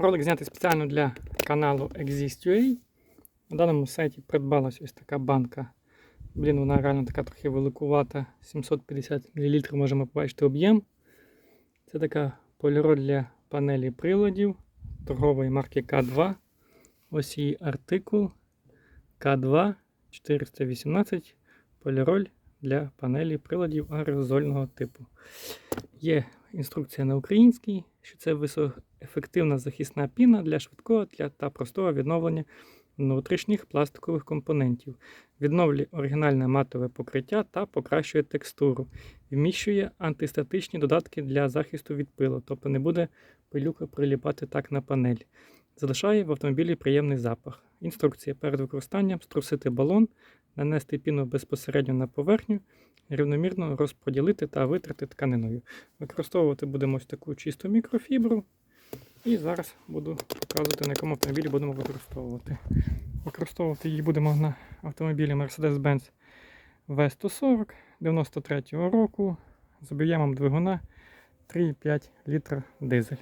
Ролик знятий спеціально для каналу Exist.ua. На даному сайті придбалась ось така банка. Блін, вона реально така трохи великувата. 750 мл можемо побачити об'єм. Це така поліроль для панелі приладів торгової марки К2. Ось її артикул К2 418 поліроль для панелі приладів аерозольного типу. Є інструкція на українській, що це високоефективна захисна піна для швидкого та простого відновлення внутрішніх пластикових компонентів. Відновлює оригінальне матове покриття та покращує текстуру. Вміщує антистатичні додатки для захисту від пилу, тобто не буде пилюка приліпати так на панель. Залишає в автомобілі приємний запах. Інструкція перед використанням струсити балон, нанести піну безпосередньо на поверхню, рівномірно розподілити та витрати тканиною. Використовувати будемо ось таку чисту мікрофібру. І зараз буду показувати, на якому автомобілі будемо використовувати. Використовувати її будемо на автомобілі Mercedes-Benz V140 93 року з об'ємом двигуна 3,5 літра дизель.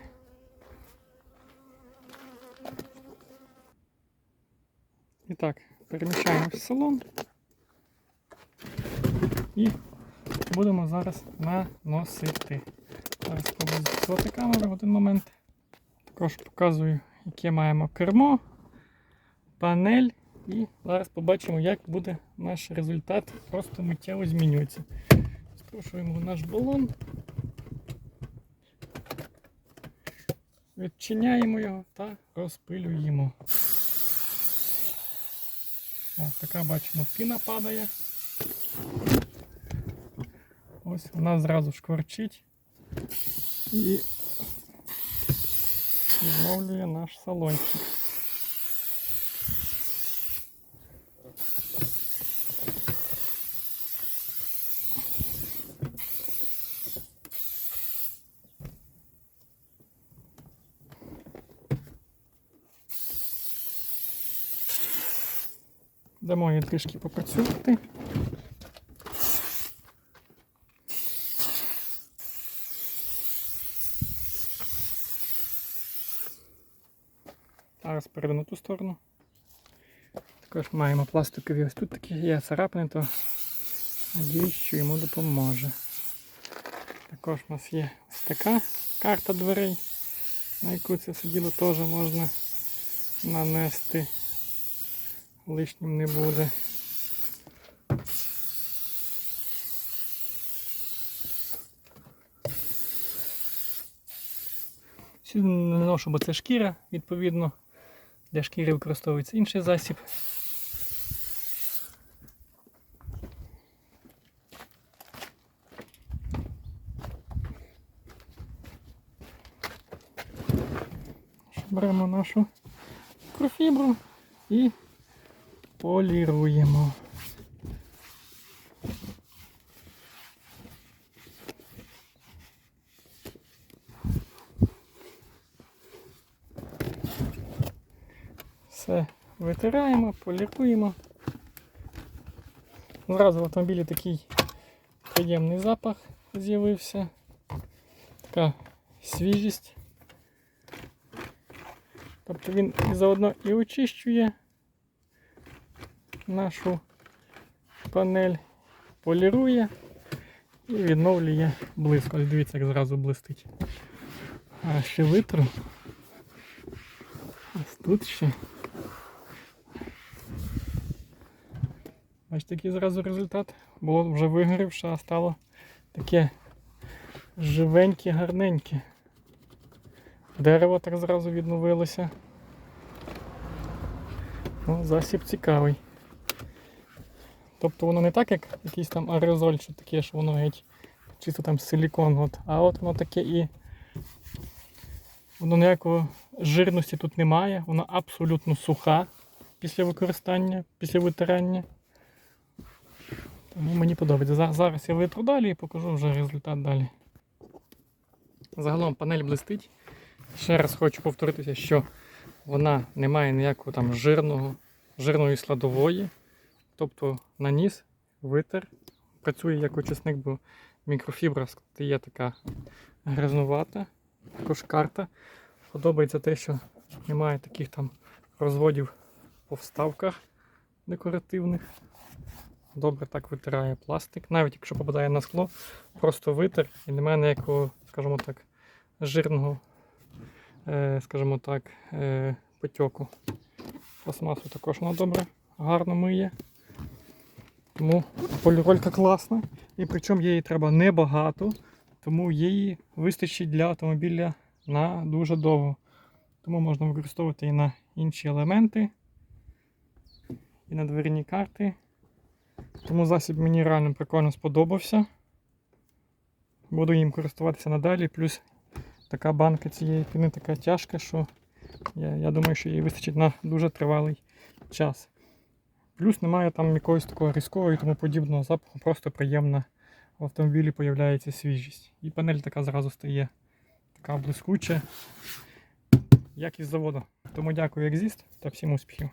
І так, переміщаємо в салон і будемо зараз наносити. Зараз спробую застосувати камеру в один момент. Також показую, яке маємо кермо, панель. І зараз побачимо, як буде наш результат. Просто миттєво змінюється. Струшуємо наш балон. Відчиняємо його та розпилюємо. Ось така бачимо, піна падає. Ось вона зразу шкварчить і відновлює наш салончик. Дамо їй трішки попрацювати. Зараз перейду на ту сторону. Також маємо пластикові ось тут такі є царапини, то надіюсь, що йому допоможе. Також у нас є ось така карта дверей, на яку це сиділо теж можна нанести. Лишнім не буде. Сюди не ношу, бо це шкіра, відповідно. Для шкіри використовується інший засіб. Беремо нашу мікрофібру і поліруємо. Все витираємо, поліруємо. Зразу в автомобілі такий приємний запах з'явився. Така свіжість. Тобто він заодно і очищує нашу панель, полірує і відновлює блиск. Ось дивіться, як зразу блистить. А ще витру. Ось тут ще. Бачите, який зразу результат. Було вже вигорівше, а стало таке живеньке, гарненьке. Дерево так зразу відновилося. Ну, засіб цікавий. Тобто воно не так, як якийсь там аерозоль, що таке, що воно геть чисто там силікон, от, а от воно таке і воно ніякої жирності тут немає, воно абсолютно суха після використання, після витирання. Тому мені подобається. Зараз я витру далі і покажу вже результат далі. Загалом панель блистить. Ще раз хочу повторитися, що вона не має ніякого там жирного, жирної складової. Тобто наніс, витер, працює як очисник, бо мікрофібра стає така грязнувата, також карта. Подобається те, що немає таких там розводів по вставках декоративних. Добре так витирає пластик. Навіть якщо попадає на скло, просто витер і немає ніякого, скажімо так, жирного, е, скажімо так, е, потьоку. Пластмасу також вона добре, гарно миє. Тому поліролька класна. І причому її треба небагато, тому її вистачить для автомобіля на дуже довго. Тому можна використовувати і на інші елементи, і на дверні карти. Тому засіб мені реально прикольно сподобався. Буду їм користуватися надалі. Плюс така банка цієї піни така тяжка, що я, я думаю, що їй вистачить на дуже тривалий час. Плюс немає там якогось такого різкого і тому подібного запаху, просто приємна в автомобілі появляється свіжість. І панель така зразу стає така блискуча, як із заводу. Тому дякую, Exist та всім успіхів.